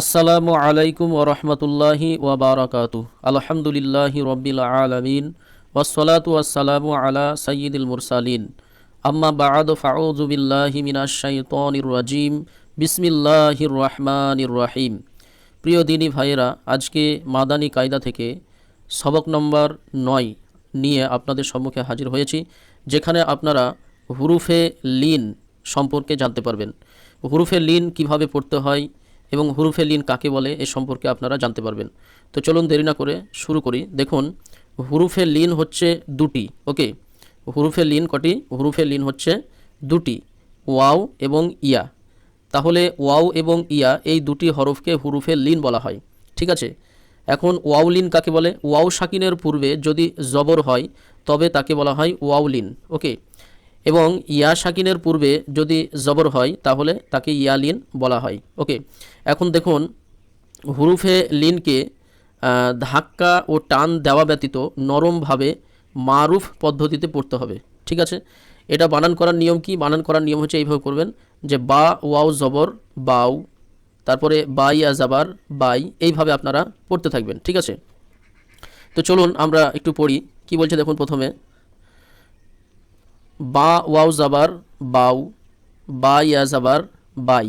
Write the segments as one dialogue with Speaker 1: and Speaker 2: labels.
Speaker 1: আসসালামু আলাইকুম ওরহমতুল্লাহি ওবরাকাতু আলহামদুলিল্লাহি রব্বিল আলমিন। ওসলাতু আসসালামু আলা সঈদুল মুরসালিন। আম্মা বাদ, ফাউযু বিল্লাহি মিনাশ শাইতানির রাজিম। বিসমিল্লাহির রহমানির রহিম। প্রিয় দিনী ভাইয়েরা, আজকে মাদানী কায়দা থেকে সবক নম্বর নয় নিয়ে আপনাদের সম্মুখে হাজির হয়েছি, যেখানে আপনারা হুরুফে লিন সম্পর্কে জানতে পারবেন। হুরুফে লিন কীভাবে পড়তে হয় এবং হুরুফে লিন কাকে বলে এ সম্পর্কে আপনারা জানতে পারবেন। তো চলুন দেরি না করে শুরু করি। দেখুন হুরুফে লিন হচ্ছে দুটি, ওকে? হুরুফে লিন কটি? হুরুফে লিন হচ্ছে দুটি, ওয়াও এবং ইয়া। তাহলে ওয়াও এবং ইয়া, এই দুটি হরফকে হুরুফে লিন বলা হয়। ঠিক আছে? এখন ওয়াউলিন কাকে বলে? ওয়াও শাকিনের পূর্বে যদি জবর হয়, তবে তাকে বলা হয় ওয়াউলিন ওকে? এবং ইয়া শাকিনের পূর্বে যদি জবর হয়, তাহলে তাকে ইয়ালিন বলা হয়। ওকে, এখন দেখুন, হুরুফে লিনকে ধাক্কা ও টান দেওয়া ব্যতীত নরমভাবে মারুফ পদ্ধতিতে পড়তে হবে। ঠিক আছে? এটা বানান করার নিয়ম কি? বানান করার নিয়ম হচ্ছে এইভাবে করবেন, যে বা, ওয়াও, জবর বাউ তারপরে বাই আজাবার বাই, এইভাবে আপনারা পড়তে থাকবেন। ঠিক আছে? তো চলুন, আমরা একটু পড়ি। কি বলছে দেখুন প্রথমে? বা ওয়াও জাবার বাউ বা ইয়া জাবার বাই।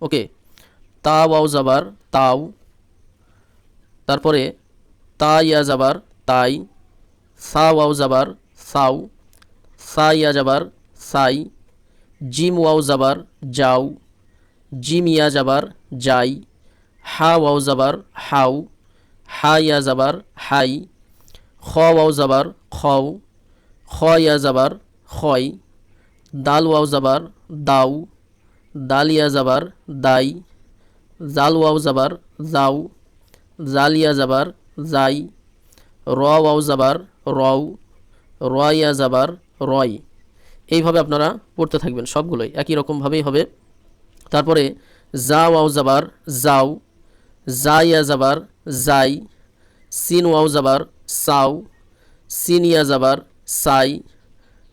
Speaker 1: ওকে তা ওয়াও জাবার তাও, তারপরে তা ইয়া জাবার তাই, সা ওয়াও জাবার সাউ সা ইয়া জাবার সাই, জিম ওয়াও জাবার যাও, জিম ইয়া জাবার যাই, হা ওয়াও জাবার হাউ হা ইয়া জাবার হাই, খ ওয়াও জাবার খও, খ ইয়া জাবার খয় দাল ওয়াও জাবার দাও দাল ইয়া জাবার, দাই। জাল ওয়াও জাবার, যাও। জাল ইয়া জাবার, যাই। র ওয়াও জাবার, রও। র ইয়া জাবার, রয়। এইভাবে আপনারা পড়তে থাকবেন সবগুলোই। একই রকমভাবেই হবে। তারপরে জা ওয়াও জাবার, যাও। জা ইয়া জাবার, যাই। সিন ওয়াও জাবার, সাও। সিন ইয়া জাবার, সাই।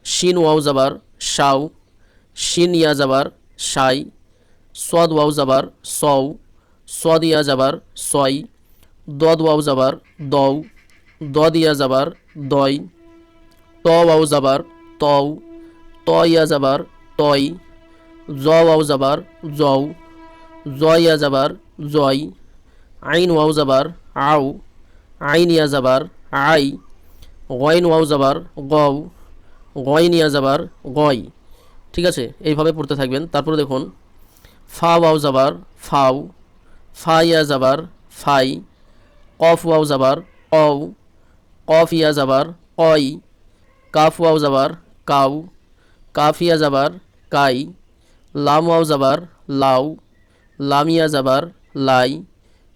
Speaker 1: শিন ওয়াও জাবার, শাও, শিন ইয়া জাবার, শাই, সদ ওয়াও জাবার, সও, সদ ইয়া জাবার, সয়, দদ ওয়াও জাবার, দও, দদ ইয়া জাবার, দয়, ত ওয়াও জাবার, তও, ত ইয়া জাবার, তয়, জ ওয়াও জাবার, জও, জ ইয়া জাবার, জয়, আইন ওয়াও জাবার, আও, আইন ইয়া জাবার, আই, গয়ন ওয়াও জাবার, গও গয়ন ইয়া জাবার গয়। ঠিক আছে? এইভাবে পড়তে থাকবেন। তারপরে দেখুন, ফা, ওয়াও যাবার, ফাও। ফা, ইয়া জাবার ফাই। কফ, ওয়াও জাবার কও। কফ, ইয়া যাবার, কই। কাফ, ওয়াও যাবার কাউ কাফিয়া যাবার, কাই। লাম, ওয়াও জাবার লাউ লামিয়া যাবার, লাই।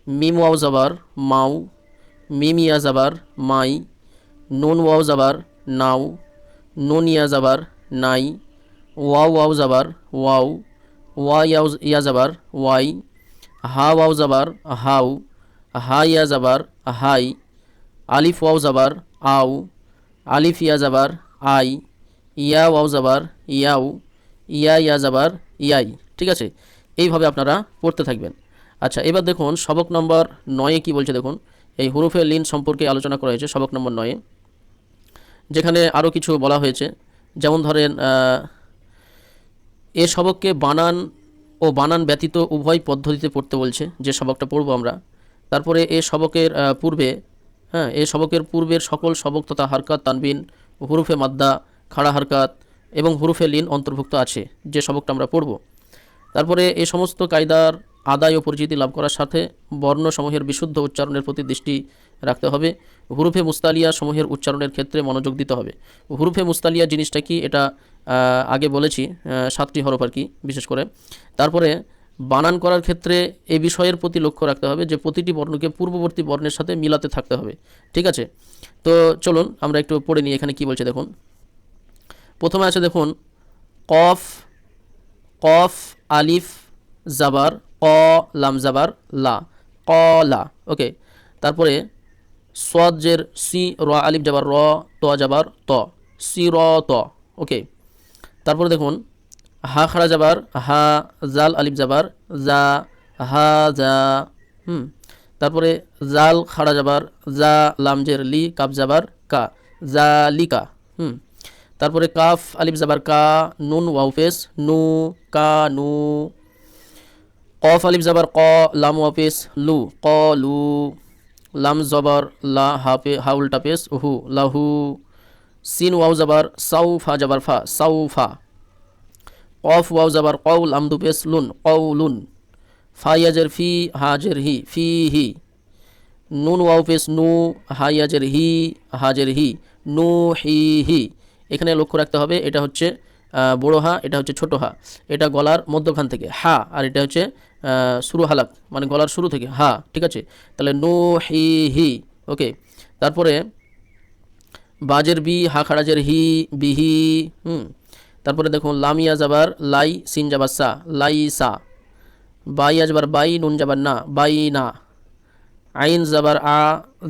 Speaker 1: মিম, ওয়াও জাবার মাউ মিমিয়া যাবার, মাই। নুন, ওয়াও জাবার নাও। নুন যাবার নাই। ওয়াও ওয়াও জাবার, ওয়াও। ওয়া, ইয়াও, ইয়া যাবার ওয়াই। হা, ওয়াও যাবার হাউ হা, ইয়া যাবার হাই। আলিফ, ওয়াও যাবার আউ আলিফ, ইয়া যাবার আই। ইয়া, ওয়াও যাবার ইয়াউ ইয়া ইয়া যাবার ইয়াই। ঠিক আছে? এইভাবে আপনারা পড়তে থাকবেন। আচ্ছা এবার দেখুন, সবক নম্বর নয়ে কি বলছে দেখুন। এই হুরুফে লিন সম্পর্কে আলোচনা করা হয়েছে সবক নম্বর নয়ে। যেখানে আরও কিছু বলা হয়েছে। যেমন ধরেন এ সবককে বানান ও বানান ব্যতীত উভয় পদ্ধতিতে পড়তে বলছে, যে সবকটা পড়ব আমরা। তারপরে এ সবকের পূর্বে হ্যাঁ এ সবকের পূর্বের সকল সবক তথা হারকাত, তানবিন, হুরুফে মাদ্দা, খাড়া হারকাত এবং হুরুফে লিন অন্তর্ভুক্ত আছে, যে সবকটা আমরা পড়ব। তারপরে এ সমস্ত কায়দার আদায় ও পরিচিতি লাভ করার সাথে বর্ণসমূহের বিশুদ্ধ উচ্চারণের প্রতি দৃষ্টি রাখতে হবে। হুরুফে মুস্তালিয়া সমূহের উচ্চারণের ক্ষেত্রে মনোযোগ দিতে হবে। হুরুফে মুস্তালিয়া জিনিসটা কি? এটা আগে বলেছি সাতটি হরফ আর কি, বিশেষ করে। তারপরে বানান করার ক্ষেত্রে এই বিষয়ের প্রতি লক্ষ্য রাখতে হবে যে প্রতিটি বর্ণকে পূর্ববর্তী বর্ণের সাথে মিলাতে থাকতে হবে। ঠিক আছে? তো চলুন, আমরা একটু পড়ে নিই এখানে কি বলছে দেখুন। প্রথমে আছে দেখুন, কফ কফ, আলিফ, জাবার, ক, লাম, জাবার, লা, ক, লা, ওকে। তারপরে সদ জের, সি, র, আলিফ যাবার র, ত যাবার ত। সি, র, ত। ওকে। তারপরে দেখুন, হা, খাড়া যাবার হা, জাল, আলিফ যাবার জা হাজা হুম। তারপরে জাল, খাড়া যাবার জা লামজের লি কাপ যাবার কা। জা লিকা হুম। তারপরে কাফ, আলিফ যাবার কা, নুন ওয়াউফেস নু, কা, নু। কফ, আলিফ যাবার ক, লাম ওয়াফেস লু, ক, লু। লাম জবর, লা হাফে হাউলটা পেস হু, লাহু, সিন, ওয়াও যাবার সাউ, ফা যাবার ফা, সাউ, ফা। কফ কউ, লাম দু পেস লুন, কউ, লুন। ফাইয়াজের ফি হাজের হি, ফি, হি। নুন, ওয়াও পেস নু হাইয়াজের হি হাজের হি, নু, হি হি। এখানে লক্ষ্য রাখতে হবে, এটা হচ্ছে বড় হা, এটা হচ্ছে ছোট হা। এটা গলার মধ্যখান থেকে, হা, আর এটা হচ্ছে শুরু হালাক মানে গলার শুরু থেকে, হা, ঠিক আছে? তাহলে নু, হি হি, ওকে? তারপরে বাজের বি, হা খাড়াজের হি বিহি হুম? তারপরে দেখুন লামিয়া যাবার লাই, সিন যাবার সা, লাই সা। বাই যাবার বাই, নুন যাবার না, বাই না। আইন জাবার আ,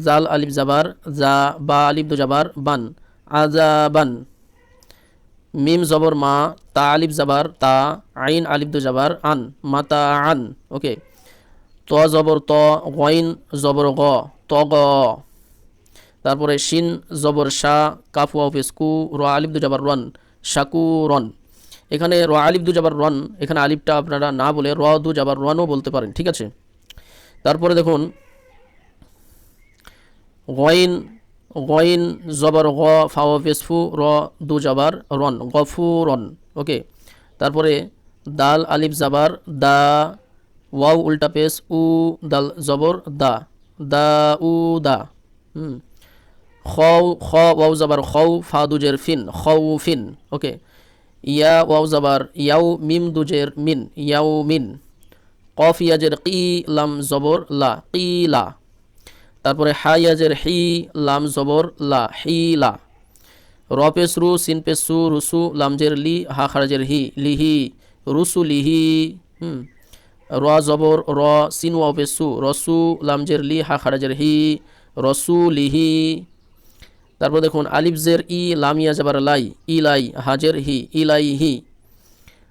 Speaker 1: জাল আলিফ জাবার জা, বা আলিফ দু জাবার বান আজাবান মিম জবর মা, তা আলিফ জাবার, তা আইন আলিফ দু জাবার, আন মাতা আন, ওকে। ত জবর ত, গইন জবর গ, ত গ। তারপরে শিন জবর শাহ কাফু অফিস কু র আলিফ দু জাবার রন, শাকু রন। এখানে র আলিফ দু জাবার রন, এখানে আলিফটা আপনারা না বলে র দু জাবার রনও বলতে পারেন, ঠিক আছে? তারপরে দেখুন, গইন গইন, জবর গ, ফাও পেসফু র, দু, জাবার, রন, গফু, রন, ওকে? তারপরে দাল, আলিফ, জাবার, দা, ওয়াও, উল্টা পেস উ, দাল, জবর, দা দা, উ, দা, হুম? খ, ওয়াও, জাবার, খাও, ফা দুজের ফিন, খাও, ফিন, ওকে? ইয়া, ওয়াও, জাবার, ইয়াও, মিম দুজের মিন, ইয়াও, মিন, কফ ইয়াজের কি, লাম, জবর, লা, কি, লা। তারপরে হাইয়াজের হি, লাম জবর, লা, হি, লা। র পেস রু, সিন পেস সু রুসু লামজের লি, হা খারাজের হি লিহি রুসু লিহি হুম। র জবর, র, সিন ওয়া পেস সু রসু লামজের লি, হা খারাজের হি রসু লিহি তারপর দেখুন আলিফজের ই লামিয়া যাবার লাই, ইলাই হাজের হি, ইলাই হি।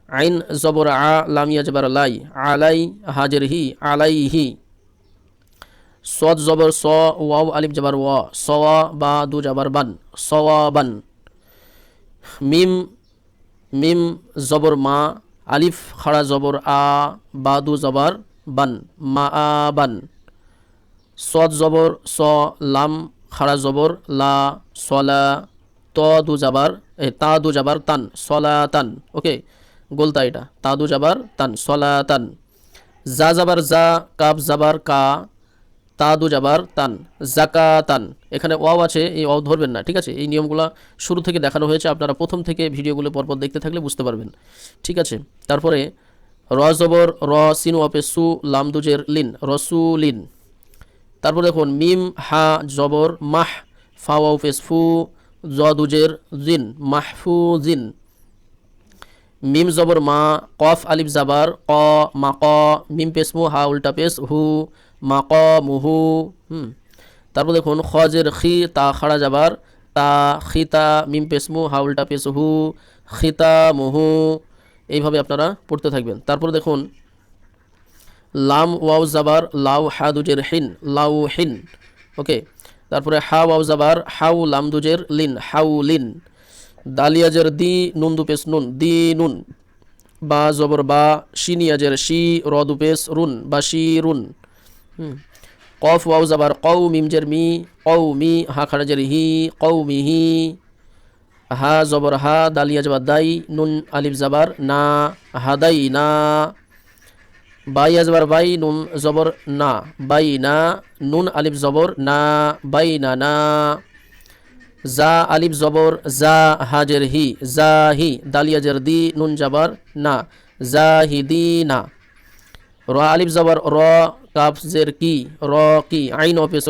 Speaker 1: আইন জবর আ লামিয়া যাবার লাই, আলাই হাজের হি, আলাই হি। সদ জবর স, ওয়াও আলিফ যাবার ওয়া সওয়া বা দু যাবার বান, সওয়া বান। মিম মিম জবর মা, আলিফ খাড়া জবর আ, বা দু জবর বান, মা আ বান। সদ জবর স, লাম খাড়া জবর, লা, সলা, ত দু যাবার এ, তা দু যাবার তান, সলা তান, ওকে? গোলতা এটা। তা দু যাবার তান, সলা তান। জা যাবার জা কাপ যাবার কা তা দু যাবার তান জাকাতান এখানে ওয়াও আছে, এই ওয়াও ধরবেন না, ঠিক আছে? এই নিয়মগুলো শুরু থেকে দেখানো হয়েছে, আপনারা প্রথম থেকে ভিডিওগুলো পরপর দেখতে থাকলে বুঝতে পারবেন, ঠিক আছে? তারপরে, র জবর, র সিন ওয়াপে সু, লাম দুজের লিন, রসুলিন। তারপর দেখুন, মিম, হা, জবর, মাহ, ফা ওয়াফেস ফু, জ দুজের জিন মাহফু জিন মিম, জবর, মা, কফ, আলিফ, জাবার, ক, মা, ক, মিম পেসমু হা, উল্টা পেস হু মা ক মুহু হুম, তারপর দেখুন খজের খি, তা খাড়া যাবার, তা খিতা, মিম পেসমু হা উল্টা পেস হু খিতা মুহু এইভাবে আপনারা পড়তে থাকবেন তারপর দেখুন, লাম, ওয়াও জাবার লাউ হা দুজের হিন, লাউ হিন, ওকে, তারপরে হা, ওয়াও জাবার হাউ লাম দুজের লিন, হাউ লিন, দালিয়াজের দি, নুন দুপেস নুন, দি নুন, বা জবর বা, শিনিয়াজের শি, র দুপেস রুন, বা শি রুন। কফ ওয়াও জাবার কৌ মিমজের মি কৌ মি হা খারাজের হি কৌ মিহি হা। জবর হা, দালিয়া জাবার দাই, নুন আলিফ জাবার না হাদাই না। বাই আজবার বাই, নুন জবর না, বাই না, নুন আলিফ জবর না, বাই না না। জা আলিফ জবর, জা হাজের হি, জা হি দালিয়াজের দি, নুন জাবার না, জা হি দি না। র আলিফ জবর র কাফ জের কি? র কি আইন অফিস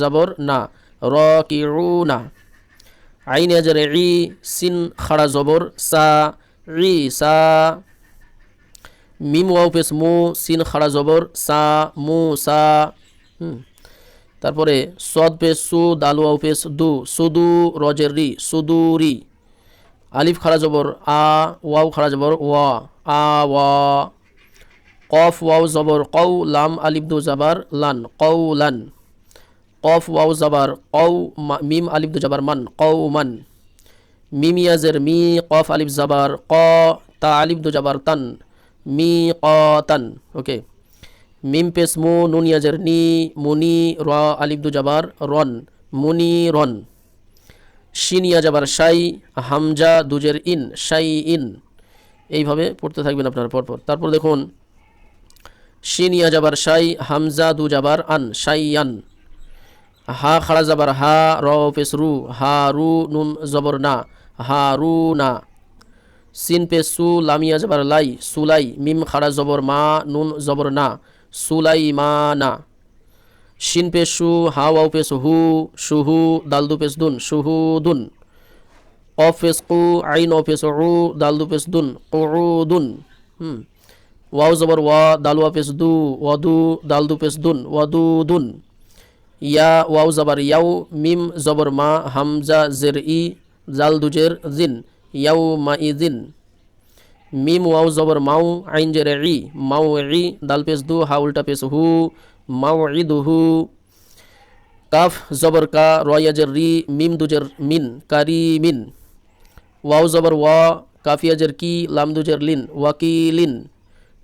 Speaker 1: জবর? না। র কি উ না আইন আজের ই, সিন, খাড়া জবর। সা, ই, সা, মিম পেস মু, সিন, খাড়া জবর। সা, মু, সা তারপরে সদ পেস সু, দালু পেস দু, সুদু, রজের রি সুদুরি আলিফ খাড়া জবর, আ, ওয়াও খাড়া জবর, ওয়া, আ, ওয়া। কফ, ওয়াও, জবর কৌ লাম, আলিফ, দু, জাবার, লান কৌ লান। কফ, ওয়াও, জাবার কৌ মিম, আলিফ, দু, জাবার, মান কৌ মান। মিম, ইয়াজের, মি, কফ, আলিফ, জাবার, ক, তা, আলিফ, দু, জাবার, তান। মি, ক, তান, ওকে। মিম, পেস, মু, নুন, ইয়াজের, নি, মুনি, র, আলিফ, দু, জাবার, রন, মুনি, রন। শিন, ইয়া যাবার শাই, হামজা, দুজের, ইন, শাই, ইন। এইভাবে পড়তে থাকবেন আপনার পরপর। তারপর দেখুন শিন ইয়া যাবার শাই হামজা দু যাবার আন শাই আন। হা খাড়া যাবার হা, র রু, হা রু, নুন জবর না, হা রু না। সিন পে সু লামিয়া জবর লাই সুলাই মিম খাড়া জবর মা, নুন জবর না সুলাই মা না। শিন পে সু, হা ওয়াও পেস হু সুহু দালদু পেস দুন সুহু দুন। অফ পেস কু, আইন ও উ দালদু পেস দুন, কু দুন। হুম। ওয়াও জবর ওয়া দালুয়া পেস দু ওয়াদু দালদু পেস দুন ওয়াদু দুন ইয়া ওয়াও জবর ইয়াও মিম জবর মা হামজা জের ই জাল দুজের জিন ইয়াও মা ই জিন মিম ওয়াও জবর মাউ আইন জের ই মাউ ই দাল পেস দু হা উল্টা পেস হু মাউ ই দুহু কাফ জবর কা রয়াজের রি মিম দুজের মিন কারি মিন ওয়াও জবর ওয়া কাফিয়াজের কি লাম দুজের লিন ওয়াকিলিন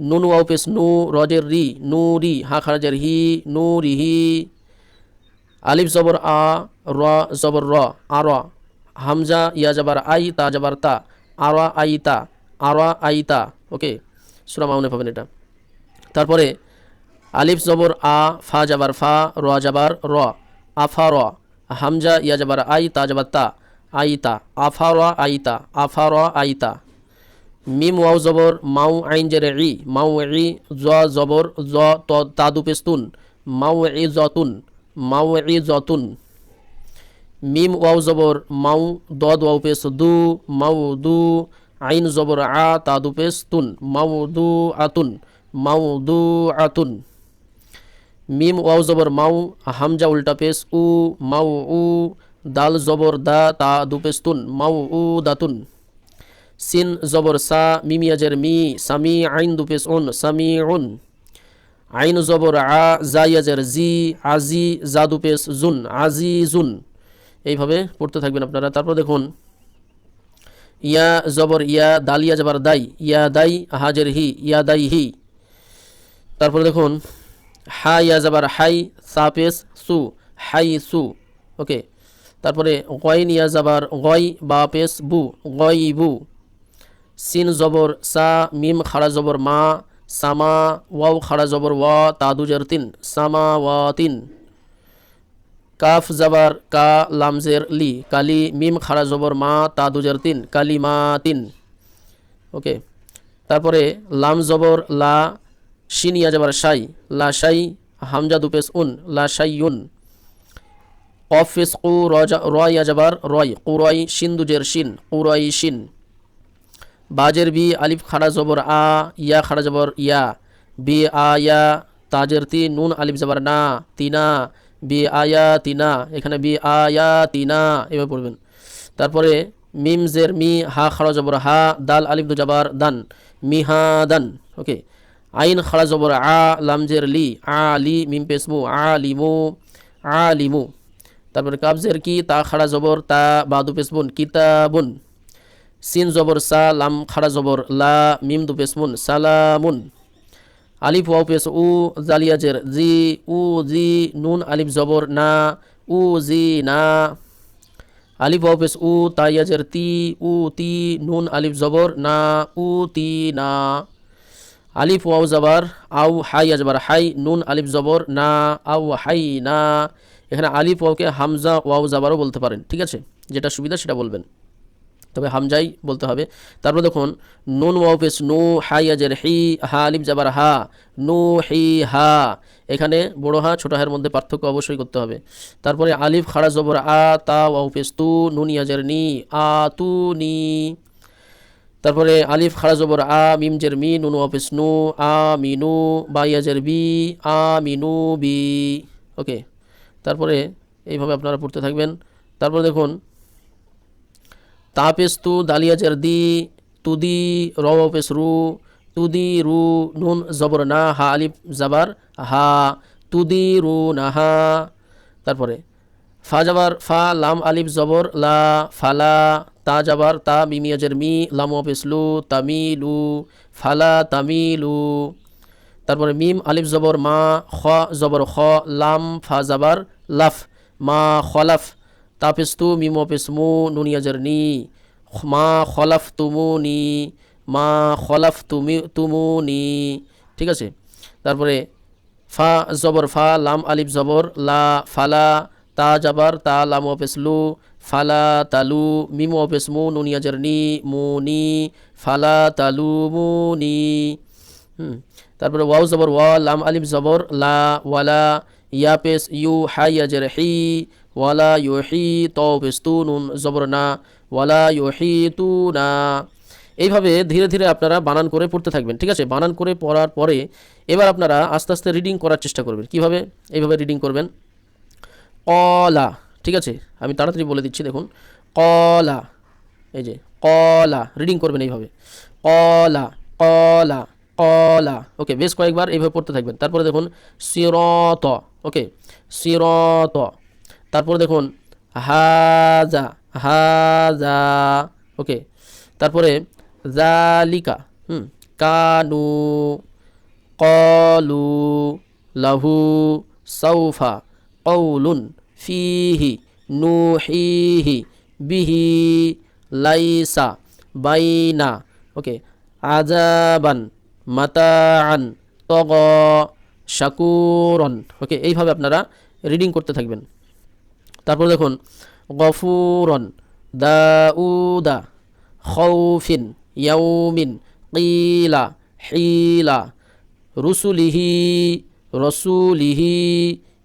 Speaker 1: নুন ওয়াও পেস নু, রজের রি, নু, রি, হা খারাজের হি, নু, রি, হি, আলিফ জবর আ, র জবর র আর হামজা, ইয়া জবর আই, তা জবর তা আর আই, তা আর আই, তা, ওকে? সুরা মাউনে পাবেন এটা। তারপরে আলিফ জবর আ, ফা জাবার ফা, র জাবার র আফা র, হামজা, ইয়া জাবার আই, তা জাবার তা আইতা আফা র আইতা আফা র আইতা মিম ওয়াও জবর, মাউ আইন জেরে ই, মাউ ই জ জবর, জ ত তাদু পেস্তুন, মাউ ই জতুন মাউ ই জতুন মিম ওয়াও জবর, মাউ দদ ওয়াও পেস দু, মাউ দু, আইন জবর আ তাদু পেস মাউ দু আতুন, মাউ দু আতুন। মিম ওয়াও জবর, মাউ হামজা উল্টা পেস, উ, মাউ উ, দাল জবর দা তা দু পেস তুন মাউ উ দাতুন। সিন জবর সা, মিম ইয়াজের মি, সামি আইন দু পেস উন, সামি উন। আইন জবর আ জা ইয়াজের জি, আজি জাদু পেস জুন, আজি জুন। এইভাবে পড়তে থাকবেন আপনারা। তারপর দেখুন, ইয়া জবর ইয়া দালিয়া জবর দাই, ইয়া দাই হাজের হি, ইয়া দাই হি। তারপর দেখুন, হা ইয়া জবর হাই সাপেস সু, হাই সু। ওকে, তারপরে গয়ন ইয়া জবর গয় বা পেস বু, গয় বু। সিন জবর, সা, মিম খাড়া জবর, মা, সামা, ওয়াও খাড়া জবর, ওয়া তাদুজের তিন, সামা, ওয়া, তিন। কাফ জবর, কা, লামজের, লি, কালি, মিম খাড়া জবর, মা তাদুজের তিন, কালি, মা, তিন। ওকে। তারপরে লাম জবর, লা শিনিয়া জবর, শাই, লা, শাই, হামজা দুপেস উন, লা, শাই উন কফিস কু রয়া জবর, রয় কুরয় শিন দুজের, শিন কুরয় শিন। বাজের বি, আলিফ খাড়া জবর আ, ইয়া খাড়া জবর ইয়া। বি, আ, ইয়া, তাজের তি, নুন, আলিফ জবর না তিনা বি আয়া তিনা এখানে বি আয়া তিনা এভাবে পড়বেন। তারপরে মিম, জের, মি, হা, খাড়া জবর হা, দাল, আলিফ, দু জবর, দান। মিহা দান, ওকে। আইন, খাড়া জবর আ লামজের লি, আ, লি, মিম পেসমু আ লিমু আ লিমু তারপরে কাবজের কি, তা, খাড়া জবর, তা, বাদু পেসমুন কিতাবুন। সিন জবর সা লাম খাড়া জবর, লা, মিম দু পেসমুন সালামুন। আলিফ, ওয়াও পেস উ জালিয়াজের জি, উ, জি, নুন, আলিফ জবর, না, উ, জি, না। আলিফ, ওয়াও পেস উ তাইয়াজের তি, উ, তি, নুন, আলিফ জবর, না, উ, তি, না। আলিফ, ওয়াও জবর আউ হাই আজবার হাই, নুন, আলিফ জবর, না আউ হাই, না। এখানে আলিফ, ওয়াওকে হামজা, ওয়াও জাবারও বলতে পারেন, ঠিক আছে? যেটা সুবিধা সেটা বলবেন। তবে হামজাই বলতে হবে। তারপর দেখুন, নুন ওয়াও পেস নু হাই আজের হি হা আলিফ জাবার হা, নু হি হা। এখানে বড় হা, ছোট হায়ের মধ্যে পার্থক্য অবশ্যই করতে হবে। তারপরে আলিফ, খাড়া, জবর, আ, তা ওয়াও পেস তু, নুন ইয়াজের নি, আ, তু, নি। তারপরে আলিফ, খাড়া, জবর, আ, মিম জের মি, নুন ওয়াও পেস নু, আ মিনু বা ইয়াজের বি, আ মিনু বি। ওকে, তারপরে এইভাবে আপনারা পড়তে থাকবেন। তারপরে দেখুন তাপেস তু দালিয়াজের দি তুদি রওপেস রু তুদি রু নুন জবর না, হা আলিফ জাবার, হা তুদি রু না, হা। তারপরে, ফা জাবার, ফা, লাম আলিফ জবর, লা ফালা তা জাবার, তা মিমিয়াজের মি, লাম অফিসলু তামিলু ফালা তামিলু তারপরে, মিম আলিফ জবর, মা, খ জবর, খ, লাম, ফা জাবার, লাফ, মা খলাফ তাপিস্তু মিম অফিসমু নুনিয়াজের নি মা খলাফ তুমু নি মা খলাফ তুমি তুমু নি ঠিক আছে? তারপরে ফা জবর, ফা, লাম, আলিফ, জবর, লা, ফালা, তা, জাবার, তা, লাম অফেসলু ফালা, তালু, মিমু অফেসমু নুনিয়াজের নি মু নি ফালা, তালু মু নি তারপরে ওয়াও জবর, ওয়া, লাম, আলিফ, জবর, লা, ওয়ালা ইয়া পেস ইউ, হাই আজের হি ওয়ালা ইউ হি তো নুন জবর ওয়ালা ইউ হি তু না এইভাবে ধীরে ধীরে আপনারা বানান করে পড়তে থাকবেন, ঠিক আছে? বানান করে পড়ার পরে এবার আপনারা আস্তে আস্তে রিডিং করার চেষ্টা করবেন। কীভাবে? এইভাবে রিডিং করবেন। কলা, ঠিক আছে? আমি তাড়াতাড়ি বলে দিচ্ছি, দেখুন। কলা, এই যে, কলা রিডিং করবেন এইভাবে। কলা কলা কলা ওকে বেশ কয়েকবার এইভাবে পড়তে থাকবেন। তারপরে দেখুন, সিরত ওকে সিরত। তারপরে দেখুন, হাজা হাজা, ওকে, তারপরে জালিকা, হুম, কানু, কলু, লাহু সৌফা কৌলুন ফিহি, নুহিহি, বিহি, লাইসা, বাইনা, ওকে আজাবান মাতান তগ, শাকুরন, ওকে, এইভাবে আপনারা রিডিং করতে থাকবেন। তারপর দেখুন, গফুরন, দাউদা, খৌফিন, ইয়াউমিন, কিলা, হিলা, রুসুলিহি, রসুলিহি,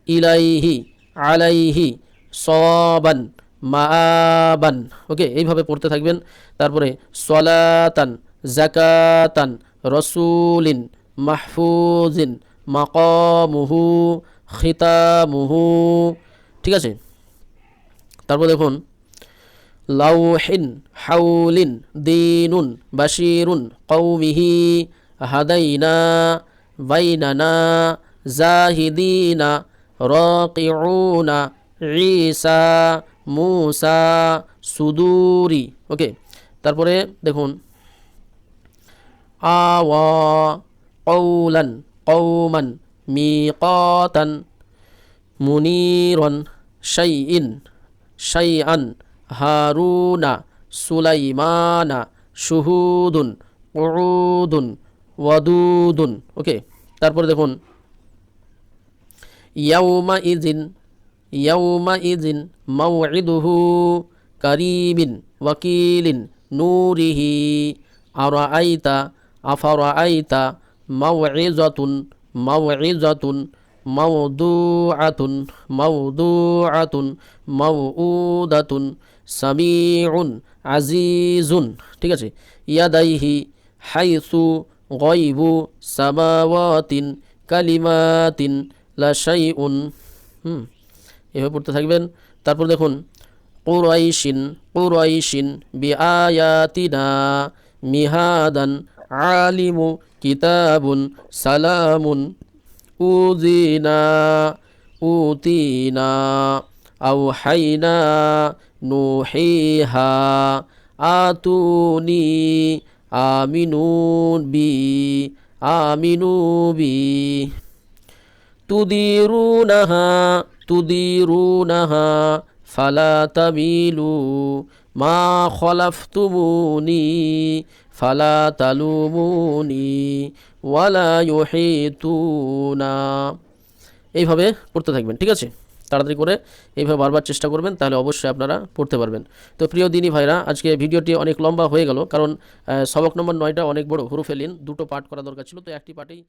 Speaker 1: ইলাইহি, আলাইহি, সবান মাবান ওকে, এইভাবে পড়তে থাকবেন। তারপরে, সলাতান, জাকাতান, রসুলিন, মাহফুজিন, মাকামুহু, খিতামুহু। ঠিক আছে? তারপর দেখুন, লাউহিন হাউলিন দিনুন বাশিরুন কৌমিহি হাদাইনা বাইনানা জাহিদিনা রকিউনা ঈসা মুসা সুদুরি। ওকে, তারপরে দেখুন, আওয়া কৌলান কৌমান মিকাতান মুনিরন শাইইন। শাইআন হারুনা সুলাইমানা শুহুদুন উদুন ওয়াদুদুন। ওকে, তারপরে দেখুন। ইয়াউমা ইজিন ইয়াউমা ইজিন মাউইদুহু কারিমিন ওয়াকিলিন নূরিহি। আরা আইতা আফারা আইতা মাউইজাতুন মাউইজাতুন মাউদুআতুন মাউদুআতুন মাউউদাতুন সামিউন, আজিজুন, ঠিক আছে? ইয়াদাইহি হাইসু গয়বু সামাওয়াতিন কালিমাতিন লা শাইউন হুম, এভাবে পড়তে থাকবেন। তারপর দেখুন, কুরাইশিন কুরাইশিন বি আয়াতিনা মিহাদান আলিমু কিতাবুন সালামুন উজিনা, উতিনা আও হাইনা নুহিহা, আতুনি, আমিনুন বি, আমিনু বি। তুদিরুনাহা তুদিরুনাহা, ফালা তামিলু, মা খলাফতুমুনি ফালা তালুমুনি ওয়ালা ইউহিতুনা। এইভাবে পড়তে থাকবেন, ঠিক আছে? তাড়াতাড়ি করে এইভাবে বারবার চেষ্টা করবেন, তাহলে অবশ্যই আপনারা পড়তে পারবেন। তো প্রিয় দিনী ভাইরা, আজকে ভিডিওটি অনেক লম্বা হয়ে গেল, কারণ সবক নম্বর নয়টা অনেক বড় হুরুফেলিন দুটো পাঠ করা দরকার ছিল, তো একটি পার্টেই